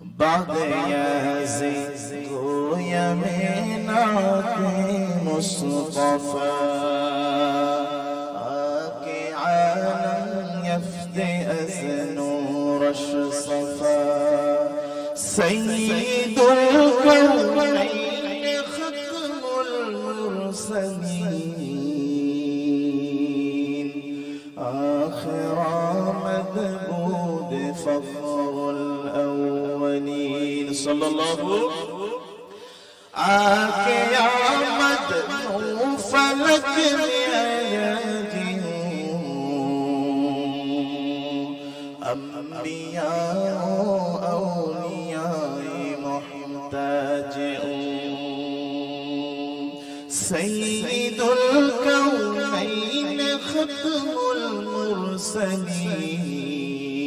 بعد يزيد يمين مصطفى عالم يفدي أذن سيد الكون صلى الله آك يا مدنو فلك بأيادهم أنبياء أولياء محتاجون سيد الكونين ختم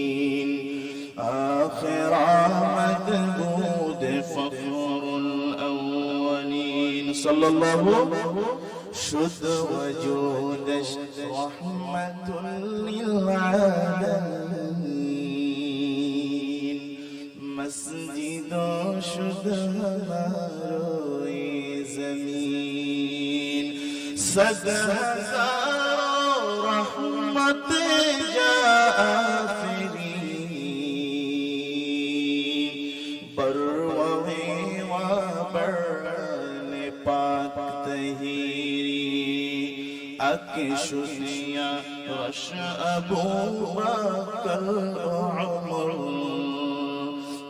المرسلين آخر صلى الله شذ وجودك رحمة للعالمين مسجد شذ روی زمين صد رحمة جاءت حق شسيا رش أبو بكر عمر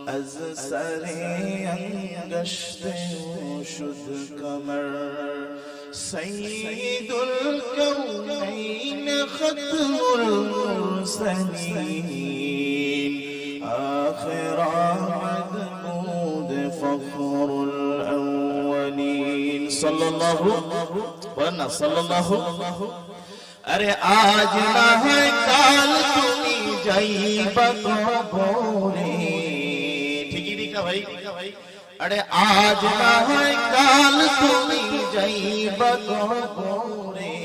أز سريا گشت شد کمر سيد الكونين ختم المرسلين. آخر عمل সাল্লাল্লাহু বলেন না, সাল্লাল্লাহু আরে আজ না হয় কাল তুমি যাইবা কবরে। ঠিকই দিকা ভাই? আরে আজ না হয় কাল তুমি যাইবা কবরে।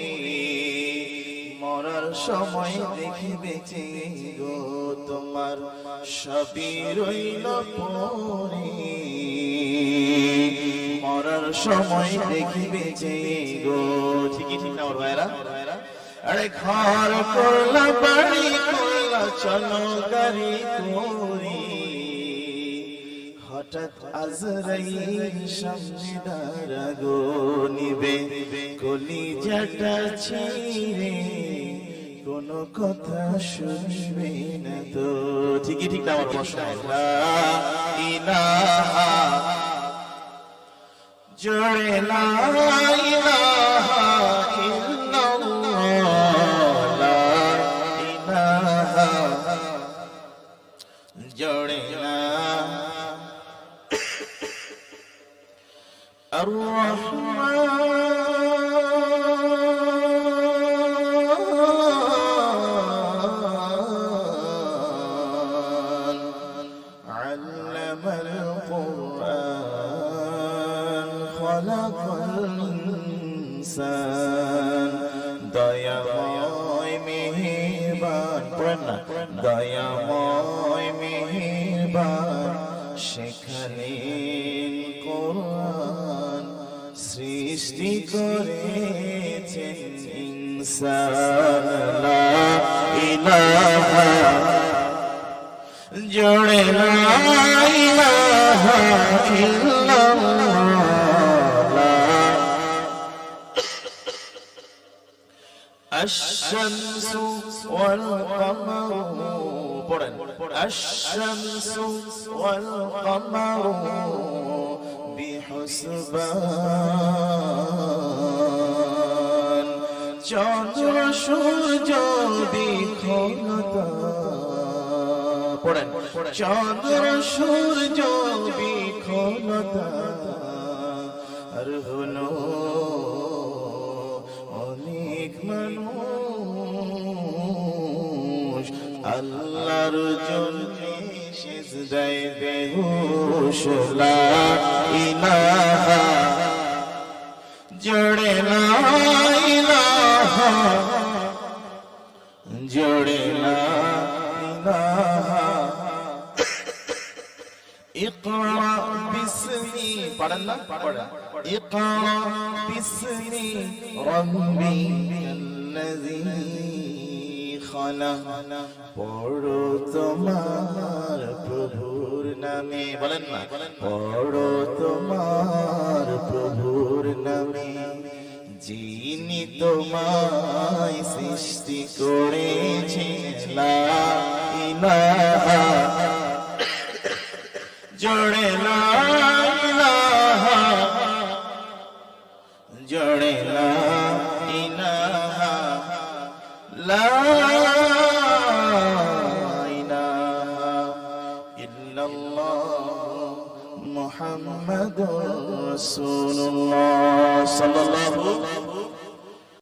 মরার সময় দেখি বেঁচে গো তোমার সবই রইল পরে। মরার সময় দেখিবে যে গো। ঠিকই, ঠিক না আমার ভাইরা আরে ঘর করলা, বাড়ি করলা, চলো গাড়ি করি। হঠাৎ আজরাইল সামনে দাঁড়াগো, নিবে কলি জাটা ছিঁড়ে। কোনো কথা শুনবে না তো। ঠিকই, ঠিক না আমার প্রশ্ন। ইলাহা জোরে লা ইলাহা ইল্লাল্লাহ লা ইলাহা জোরে লা الرحمن خلق الإنسان দয়াময় মেহেরবান পড়েন না দয়াময় মেহেরবান সেখানেন কোরআন সৃষ্টি করেছেন ইনসান লা ইলাহা জোড়ে লা ইলাহা ইল্লাল্লাহ الشمس والقمر পড়েন الشمس والقمر بحسبان চন্দ্র সূর্য বিক্ষণতা পড়েন চন্দ্র সূর্য বিক্ষণতা আর হলো অনেক মানুষ, আল্লাহর জন্য সিজদায় বেহুশ লা ইলাহা। জড়ে ইলাহা। জড়ে না ইলাহা। ইকরা বিসমি পড়েন না? পড়েন اقرأ باسم ربك الذي خلق পড়ো তোমার প্রভুর নামে বলেন না পড়ো তোমার প্রভুর নামে যিনি তোমায় সৃষ্টি করেছে লা ইলাহা জোড়ে লা